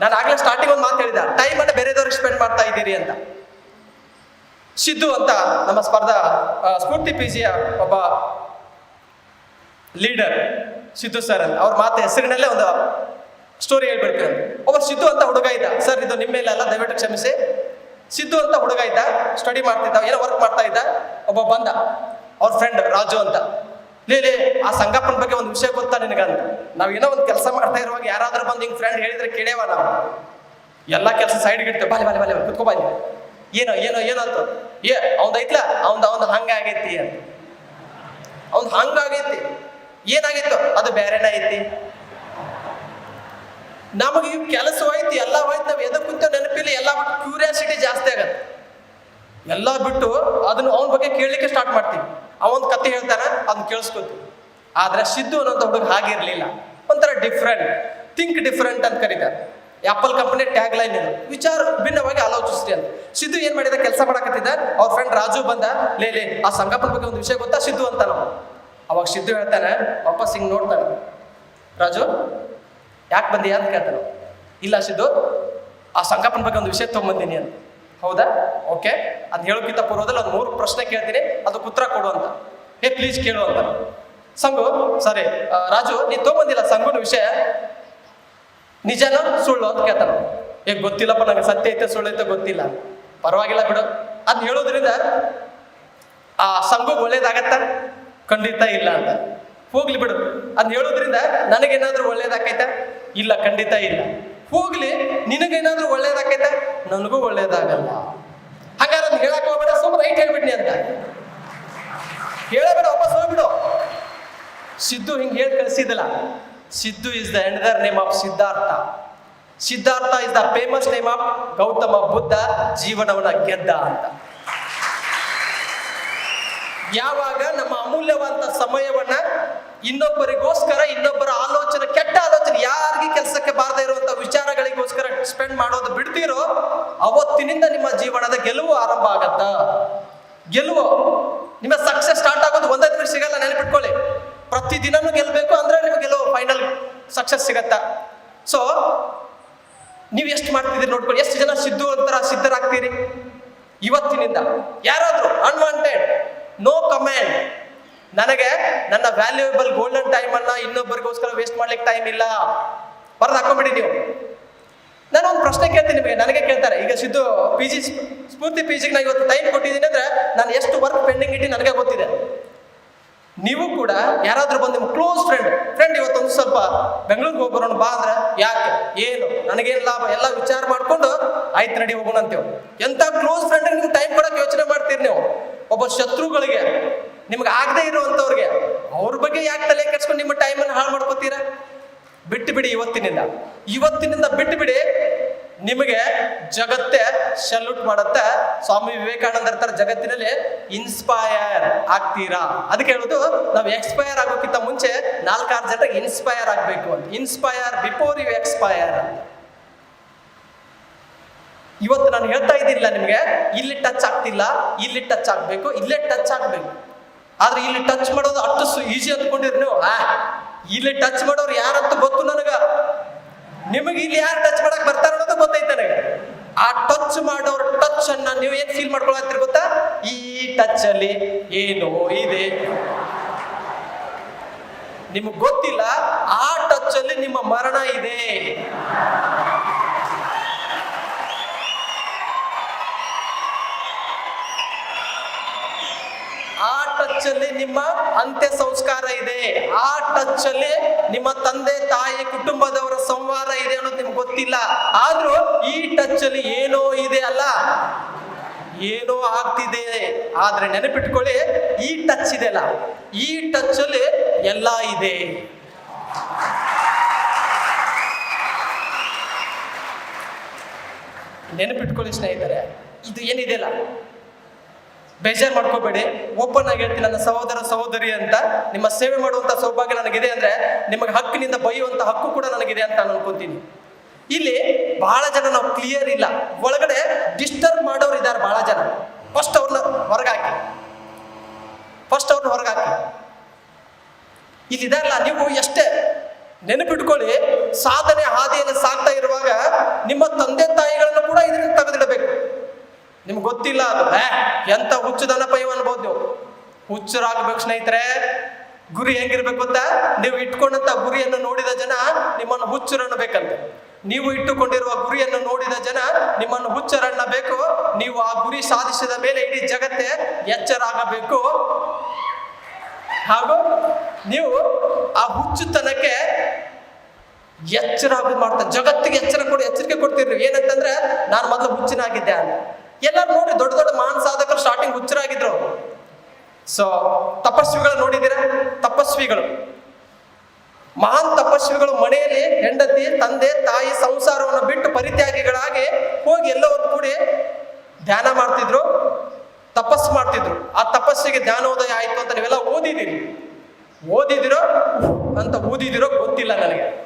ನಾನು ಆಗ್ಲೇ ಸ್ಟಾರ್ಟಿಂಗ್ ಒಂದು ಮಾತು ಹೇಳಿದ ಟೈಮ್ ಅನ್ನ ಬೇರೆದವ್ರಿಗೆ ಸ್ಪೆಂಡ್ ಮಾಡ್ತಾ ಇದ್ದೀರಿ ಅಂತ. ಸಿದ್ದು ಅಂತ ನಮ್ಮ ಸ್ಪರ್ಧಾ ಸ್ಫೂರ್ತಿ ಪಿ ಜಿಯ ಒಬ್ಬ ಲೀಡರ್ ಸಿದ್ದು ಸರ್ ಅಂತ. ಅವ್ರ ಮಾತು ಹೆಸರಿನಲ್ಲೇ ಒಂದು ಸ್ಟೋರಿ ಹೇಳ್ಬಿಡ್ತೀನಿ. ಒಬ್ಬ ಸಿದ್ದು ಅಂತ ಹುಡುಗ ಇದ್ದ. ಸರ್ ಇದು ನಿಮ್ಮ ಮೇಲೆಲ್ಲ ದಯವಿಟ್ಟು ಕ್ಷಮಿಸಿ. ಸಿದ್ದು ಅಂತ ಹುಡುಗ ಇದ್ದ ಸ್ಟಡಿ ಮಾಡ್ತಿದ್ದ, ಏನೋ ವರ್ಕ್ ಮಾಡ್ತಾ ಇದ್ದ, ಒಬ್ಬ ಬಂದ, ಅವ್ರ ಫ್ರೆಂಡ್ ರಾಜು ಅಂತ. ಲೇ ಆ ಸಂಗಪ್ಪನ ಬಗ್ಗೆ ಒಂದು ವಿಷಯ ಗೊತ್ತಾ ನಿನಗಂತ? ನಾವು ಏನೋ ಒಂದು ಕೆಲಸ ಮಾಡ್ತಾ ಇರುವಾಗ ಯಾರಾದ್ರೂ ಬಂದು ಹಿಂಗೆ ಫ್ರೆಂಡ್ ಹೇಳಿದ್ರೆ ಕೇಳೇವ ನಾವು? ಎಲ್ಲ ಕೆಲಸ ಸೈಡ್ ಇಡ್ತೇವೆ. ಬಾಲಿ ಬಾಲಿ ಬಾಲಿ ಕುತ್ಕೋ ಬಾಲಿ ಏನೋ ಏನೋ ಏನೋ ಅಂತ. ಏ, ಅವ್ನ್ದು ಐತ್ಲ? ಅವ್ನ ಅವ್ನ್ದು ಹಂಗಾಗೈತಿ ಅಂತ. ಅವ್ನ್ ಹಂಗಾಗೈತಿ ಏನಾಗಿತ್ತು? ಅದು ಬೇರೆನ ಐತಿ. ನಮಗೆ ಇವ್ ಕೆಲಸ ಹೋಯ್ತು, ಎಲ್ಲ ಹೋಯ್ತು, ನಾವು ಎದಕ್ಕೆ ಕುಂತ ನೆನಪಿಲ್ಲ, ಎಲ್ಲ ಕ್ಯೂರಿಯಾಸಿಟಿ ಜಾಸ್ತಿ ಆಗತ್ತೆ. ಎಲ್ಲ ಬಿಟ್ಟು ಅದನ್ನು ಅವನ ಬಗ್ಗೆ ಕೇಳಲಿಕ್ಕೆ ಸ್ಟಾರ್ಟ್ ಮಾಡ್ತೀವಿ ಅವನ್ ಕತೆ ಹೇಳ್ತಾನ ಅದನ್ನ ಕೇಳಿಸ್ಕೊತೀವಿ. ಆದ್ರೆ ಸಿದ್ದು ಅನ್ನೋಂಥ ಹುಡುಗ ಹಾಗಿರ್ಲಿಲ್ಲ. ಒಂಥರ ಡಿಫ್ರೆಂಟ್ ಥಿಂಕ್ ಡಿಫ್ರೆಂಟ್ ಅಂತ ಕರೀತಾರೆ. ಆಪಲ್ ಕಂಪನಿ ಟ್ಯಾಗ್ ಲೈನ್ ಇದು. ವಿಚಾರ ಭಿನ್ನವಾಗಿ ಆಲೋಚಿಸ್ತಿ ಅಂತ. ಸಿದ್ದು ಏನ್ ಮಾಡಿದ? ಕೆಲಸ ಮಾಡಕತ್ತಿದ್ದ. ಅವ್ರ ಫ್ರೆಂಡ್ ರಾಜು ಬಂದ, ಲೇ ಲೇ, ಆ ಸಂಗಪ್ಪನ ಬಗ್ಗೆ ಒಂದು ವಿಷಯ ಗೊತ್ತಾ? ಸಿದ್ದು ಅಂತ ನಾವು. ಅವಾಗ ಸಿದ್ದು ಹೇಳ್ತಾನೆ, ವಾಪಸ್ ಹಿಂಗ್ ನೋಡ್ತಾನೆ. ರಾಜು, ಯಾಕೆ ಬಂದಿ ಅಂತ ಕೇಳ್ತಾನ. ಇಲ್ಲ, ಸಿದ್ದು, ಆ ಸಂಗಪ್ಪನ ಬಗ್ಗೆ ಒಂದು ವಿಷಯ ತೊಗೊಂಬಂದಿನಿ ಅಂತ. ಹೌದಾ? ಓಕೆ ಅದು ಹೇಳೋಕ್ಕಿಂತ ಪೂರ್ವದಲ್ಲಿ ಒಂದು ಮೂರು ಪ್ರಶ್ನೆ ಕೇಳ್ತೀನಿ. ಅದಕ್ಕೆ ಉತ್ತರ ಕೊಡು ಅಂತ. ಏ ಪ್ಲೀಸ್ ಕೇಳು ಅಂತ. ಸಂಗು ಸರಿ ರಾಜು, ನೀ ತೊಗೊಂಬಂದಿಲ್ಲ ಸಂಗುನ ವಿಷಯ? ನಿಜನ, ಸುಳ್ಳು ಅಂತ ಕೇಳ್ತಾನೆ. ಏ, ಗೊತ್ತಿಲ್ಲಪ್ಪ, ನನಗೆ ಸತ್ಯ ಐತೆ, ಸುಳ್ಳು ಐತೆ, ಗೊತ್ತಿಲ್ಲ. ಪರವಾಗಿಲ್ಲ ಬಿಡು. ಅದ್ ಹೇಳೋದ್ರಿಂದ ಆ ಸಂಘು ಒಳ್ಳೇದಾಗತ್ತ? ಖಂಡಿತ ಇಲ್ಲ ಅಂತ. ಹೋಗ್ಲಿ ಬಿಡು. ಅದ್ ಹೇಳೋದ್ರಿಂದ ನನಗೇನಾದ್ರೂ ಒಳ್ಳೇದಾಕೈತ ಇಲ್ಲ, ಖಂಡಿತ ಇಲ್ಲ. ಹೋಗ್ಲಿ, ನಿನಗೇನಾದ್ರೂ ಒಳ್ಳೇದಾಗೈತೆ ನನಗೂ ಒಳ್ಳೇದಾಗಲ್ಲ. ಹಾಗಾದ್ರೆ ಅದ್ ಹೇಳಕ್ ಹೋಗ್ಬೇಡ ಸುಮ್ ರೈಟ್ ಹೇಳ್ಬಿಡ್ನಿ ಅಂತ. ಹೇಳಬೇಡ, ವಾಪಸ್ ಹೋಗ್ಬಿಡು. ಸಿದ್ದು ಹಿಂಗೆ ಹೇಳಿ ಕಳಿಸಿದಲ್ಲ Siddu is the ender name of Siddhartha. Siddhartha is the famous name of Gautama Buddha ಜೀವನವನ್ನ ಗೆದ್ದ ಅಂತ. ಯಾವಾಗ ನಮ್ಮ ಅಮೂಲ್ಯವಾದ ಸಮಯವನ್ನ ಇನ್ನೊಬ್ಬರಿಗೋಸ್ಕರ, ಇನ್ನೊಬ್ಬರ ಆಲೋಚನೆ, ಕೆಟ್ಟ ಆಲೋಚನೆ ಯಾರಿಗೆ ಕೆಲಸಕ್ಕೆ ಬಾರದೇ ಸ್ಪೆಂಡ್ ಮಾಡೋದು ಬಿಡ್ತೀರೋ ಅವತ್ತಿನಿಂದ ನಿಮ್ಮ ಜೀವನದ ಗೆಲುವು ಆರಂಭ ಆಗತ್ತ? ಗೆಲುವು. ನಿಮ್ಮ ಸಕ್ಸಸ್ ಸ್ಟಾರ್ಟ್ ಆಗೋದು ಒಂದೇ ದಿನ ಸಿಗಲ್ಲ, ನೆನಪಿಟ್ಕೊಳ್ಳಿ. ಪ್ರತಿದಿನನೂ ಗೆಲ್ಲಬೇಕು ಅಂದ್ರೆ ನಿಮ್ಗೆ ಗೆಲುವು ಫೈನಲ್ ಸಕ್ಸಸ್ ಸಿಗತ್ತ? ಸೊ ನೀವು ಎಷ್ಟು ಮಾಡ್ತಿದ್ದೀರಿ ನೋಡ್ಕೊಳ್ಳಿ. ಎಷ್ಟು ಜನ ಸಿದ್ದು ಅಂತರ ಸಿದ್ಧರಾಗ್ತೀರಿ? ಇವತ್ತಿನಿಂದ. ಯಾರಾದ್ರೂ ಅನ್ವಾಂಟೆಡ್ ನೋ ಕಮೆಂಟ್ ನನಗೆ ನನ್ನ ವ್ಯಾಲ್ಯೂಯಬಲ್ ಗೋಲ್ಡನ್ ಟೈಮ್ ಅನ್ನ ಇನ್ನೊಬ್ಬರಿಗೋಸ್ಕರ ವೇಸ್ಟ್ ಮಾಡ್ಲಿಕ್ಕೆ ಟೈಮ್ ಇಲ್ಲ. ಬರ್ದು ಹಾಕೊಂಬಿಡಿ ನೀವು. ನಾನು ಒಂದು ಪ್ರಶ್ನೆ ಕೇಳ್ತೀನಿ ನನಗೆ ಕೇಳ್ತಾರೆ. ಈಗ Siddu P G Spoorthi P ಜಿಗೆ ನಾನು ಇವತ್ತು ಟೈಮ್ ಕೊಟ್ಟಿದ್ದೀನಿ ಅಂದ್ರೆ ನಾನು ಎಷ್ಟು ವರ್ಕ್ ಪೆಂಡಿಂಗ್ ಇಟ್ಟು ನನಗೆ ಗೊತ್ತಿದೆ. ನೀವು ಕೂಡ ಯಾರಾದರೂ ಬಂದು ನಿಮ್ಮ ಕ್ಲೋಸ್ ಫ್ರೆಂಡ್ ಫ್ರೆಂಡ್ ಇವತ್ತೊಂದು ಸ್ವಲ್ಪ ಬೆಂಗಳೂರಿಗೆ ಹೋಗಿ ಬಾ ಅಂದ್ರೆ ಯಾಕೆ, ಏನು, ನನಗೇನು ಲಾಭ, ಎಲ್ಲ ವಿಚಾರ ಮಾಡಿಕೊಂಡು ಆಯ್ತು ನಡಿ ಹೋಗೋಣ ಅಂತೇವೆ. ಎಂತ ಕ್ಲೋಸ್ ಫ್ರೆಂಡ್ ನಿಮ್ಗೆ ಟೈಮ್ ಕೊಡಕ್ಕೆ ಯೋಚನೆ ಮಾಡ್ತೀರಿ ನೀವು? ಒಬ್ಬ ಶತ್ರುಗಳಿಗೆ ನಿಮ್ಗೆ ಆಗದೆ ಇರುವಂಥವ್ರಿಗೆ ಅವ್ರ ಬಗ್ಗೆ ಯಾಕೆ ತಲೆ ಕೆಡ್ಸ್ಕೊಂಡು ನಿಮ್ಮ ಟೈಮನ್ನು ಹಾಳು ಮಾಡ್ಕೋತೀರಾ? ಬಿಟ್ಟು ಬಿಡಿ ಇವತ್ತಿನಿಂದ. ಇವತ್ತಿನಿಂದ ಬಿಟ್ಟು ಬಿಡಿ ನಿಮಗೆ ಜಗತ್ತೇ ಸಲ್ಯೂಟ್ ಮಾಡುತ್ತೆ. ಸ್ವಾಮಿ ವಿವೇಕಾನಂದ ಇರ್ತಾರೆ, ಜಗತ್ತಿನಲ್ಲಿ ಇನ್ಸ್ಪೈರ್ ಆಗ್ತೀರಾ? ಅದಕ್ಕೆ ಹೇಳೋದು, ನಾವು ಎಕ್ಸ್ಪೈರ್ ಆಗೋಕ್ಕಿಂತ ಮುಂಚೆ ನಾಲ್ಕಾರು ಜನರಿಗೆ ಇನ್ಸ್ಪೈರ್ ಆಗಬೇಕು ಅಂತ. ಇನ್ಸ್ಪೈರ್ ಬಿಫೋರ್ ಯು ಎಕ್ಸ್ಪೈರ್ ಇವತ್ತು ನಾನು ಹೇಳ್ತಾ ಇದ್ದಿಲ್ಲ ನಿಮಗೆ, ಇಲ್ಲಿ ಟಚ್ ಆಗ್ತಿಲ್ಲ, ಇಲ್ಲಿ ಟಚ್ ಆಗಬೇಕು, ಇಲ್ಲೇ ಟಚ್ ಆಗಬೇಕು. ಆದ್ರೆ ಇಲ್ಲಿ ಟಚ್ ಮಾಡೋದು ಅಷ್ಟು ಈಸಿ ಅಂದ್ಕೊಂಡಿರಿ ನೀವು. ಇಲ್ಲಿ ಟಚ್ ಮಾಡೋರು ಯಾರಂತ ಗೊತ್ತು ನನಗ. ನಿಮಗೆ ಇಲ್ಲಿ ಯಾರು ಟಚ್ ಮಾಡಕ್ ಬರ್ತಾರ ಅನ್ನೋದು ಗೊತ್ತೈತೆ ನನಗೆ. ಆ ಟಚ್ ಮಾಡೋರ್ ಟಚ್ ಅನ್ನ ನೀವು ಏನ್ ಫೀಲ್ ಮಾಡ್ಕೊಳತ್ತೀರಿ ಗೊತ್ತಾ? ಈ ಟಚ್ ಅಲ್ಲಿ ಏನೋ ಇದೆ. ನಿಮಗೆ ಗೊತ್ತಿಲ್ಲ, ಆ ಟಚ್ ಅಲ್ಲಿ ನಿಮ್ಮ ಮರಣ ಇದೆ. ಆ ಟಚ್ ಅಲ್ಲಿ ನಿಮ್ಮ ಅಂತ್ಯ ಸಂಸ್ಕಾರ ಇದೆ. ಆ ಟಚ್ ಅಲ್ಲಿ ನಿಮ್ಮ ತಂದೆ, ತಾಯಿ, ಕುಟುಂಬದವರ ಸಂವಾರ ಇದೆ ಅನ್ನೋದು ನಿಮ್ಗೆ ಗೊತ್ತಿಲ್ಲ. ಆದ್ರೂ ಈ ಟಚ್ ಅಲ್ಲಿ ಏನೋ ಇದೆ ಅಲ್ಲ. ಏನೋ ಆಗ್ತಿದೆ. ಆದ್ರೆ ನೆನಪಿಟ್ಕೊಳ್ಳಿ, ಈ ಟಚ್ ಇದೆ ಅಲ್ಲ. ಈ ಟಚ್ ಅಲ್ಲಿ ಎಲ್ಲ ಇದೆ. ನೆನಪಿಟ್ಕೊಳ್ಳಿ ಸ್ನೇಹಿತರೆ, ಇದು ಏನಿದೆಯಲ್ಲ ಬೇಜಾರು ಮಾಡ್ಕೋಬೇಡಿ. ಓಪನ್ ಆಗಿ ಹೇಳ್ತೀನಿ, ನನ್ನ ಸಹೋದರ, ಸಹೋದರಿ ಅಂತ, ನಿಮ್ಮ ಸೇವೆ ಮಾಡುವಂತ ಸೌಭಾಗ್ಯ ನನಗಿದೆ ಅಂದ್ರೆ, ನಿಮಗೆ ಹಕ್ಕಿನಿಂದ ಬೈಯುವಂತ ಹಕ್ಕು ಕೂಡ ನನಗಿದೆ ಅಂತ ನಾನು ಅನ್ಕೊಂತೀನಿ. ಇಲ್ಲಿ ಬಹಳ ಜನ ನಾವು ಕ್ಲಿಯರ್ ಇಲ್ಲ. ಒಳಗಡೆ ಡಿಸ್ಟರ್ಬ್ ಮಾಡೋರು ಇದ್ದಾರೆ ಬಹಳ ಜನ. ಫಸ್ಟ್ ಅವ್ರನ್ನ ಹೊರಗಾಕಿ. ಫಸ್ಟ್ ಅವ್ರನ್ನ ಹೊರಗಾಕಿ. ಇದಿದಲ್ಲ ನೀವು ಎಷ್ಟೇ ನೆನಪಿಟ್ಕೊಳ್ಳಿ, ಸಾಧನೆ ಹಾದಿಯನ್ನು ಸಾಗ್ತಾ ಇರುವಾಗ ನಿಮ್ಮ ತಂದೆ ತೆಗೆದಿಡಬೇಕು ನಿಮ್ಗೆ ಗೊತ್ತಿಲ್ಲ ಅದು ಎಂತ ಹುಚ್ಚದನಪ್ಪ ಇವ್ ಅನ್ಬೋದು ನೀವು. ಹುಚ್ಚರಾಗಬೇಕು ಸ್ನೇಹಿತರೆ, ಗುರಿ ಹೆಂಗಿರ್ಬೇಕು ಗೊತ್ತಾ? ನೀವು ಇಟ್ಕೊಂಡಂತ ಗುರಿಯನ್ನು ನೋಡಿದ ಜನ ನಿಮ್ಮನ್ನು ಹುಚ್ಚರನ್ನಬೇಕಂತೆ. ನೀವು ಇಟ್ಟುಕೊಂಡಿರುವ ಗುರಿಯನ್ನು ನೋಡಿದ ಜನ ನಿಮ್ಮನ್ನು ಹುಚ್ಚರನ್ನಬೇಕು. ನೀವು ಆ ಗುರಿ ಸಾಧಿಸಿದ ಮೇಲೆ ಇಡೀ ಜಗತ್ತೇ ಎಚ್ಚರಾಗಬೇಕು. ಹಾಗೂ ನೀವು ಆ ಹುಚ್ಚುತನಕ್ಕೆ ಎಚ್ಚರ ಮಾಡ್ತಾರೆ ಜಗತ್ತಿಗೆ ಎಚ್ಚರ ಕೊಡಿ, ಎಚ್ಚರಿಕೆ ಕೊಡ್ತಿರ್ರಿ ಏನಂತಂದ್ರೆ, ನಾನು ಮೊದಲು ಹುಚ್ಚಿನಾಗಿದ್ದೆ ಅಂತ. ಎಲ್ಲರೂ ನೋಡಿ ದೊಡ್ಡ ದೊಡ್ಡ ಮಾನ್ ಸಾಧಕರು ಸ್ಟಾರ್ಟಿಂಗ್ ಹುಚ್ಚರಾಗಿದ್ರು. ಸೊ ತಪಸ್ವಿಗಳು ನೋಡಿದ್ದೀರಾ? ತಪಸ್ವಿಗಳು. ಮಹಾನ್ ತಪಸ್ವಿಗಳು ಮನೆಯಲ್ಲಿ ಹೆಂಡತಿ, ತಂದೆ, ತಾಯಿ ಸಂಸಾರವನ್ನು ಬಿಟ್ಟು ಪರಿತ್ಯಾಗಿಗಳಾಗಿ ಹೋಗಿ ಎಲ್ಲೋ ಕೂಡಿ ಧ್ಯಾನ ಮಾಡ್ತಿದ್ರು, ತಪಸ್ಸು ಮಾಡ್ತಿದ್ರು. ಆ ತಪಸ್ಸಿಗೆ ಧ್ಯಾನೋದಯ ಆಯ್ತು ಅಂತ ನೀವೆಲ್ಲ ಓದಿದ್ದೀರಿ. ಓದಿದಿರೋ ಅಂತ ಓದಿದಿರೋ ಗೊತ್ತಿಲ್ಲ ನನಗೆ.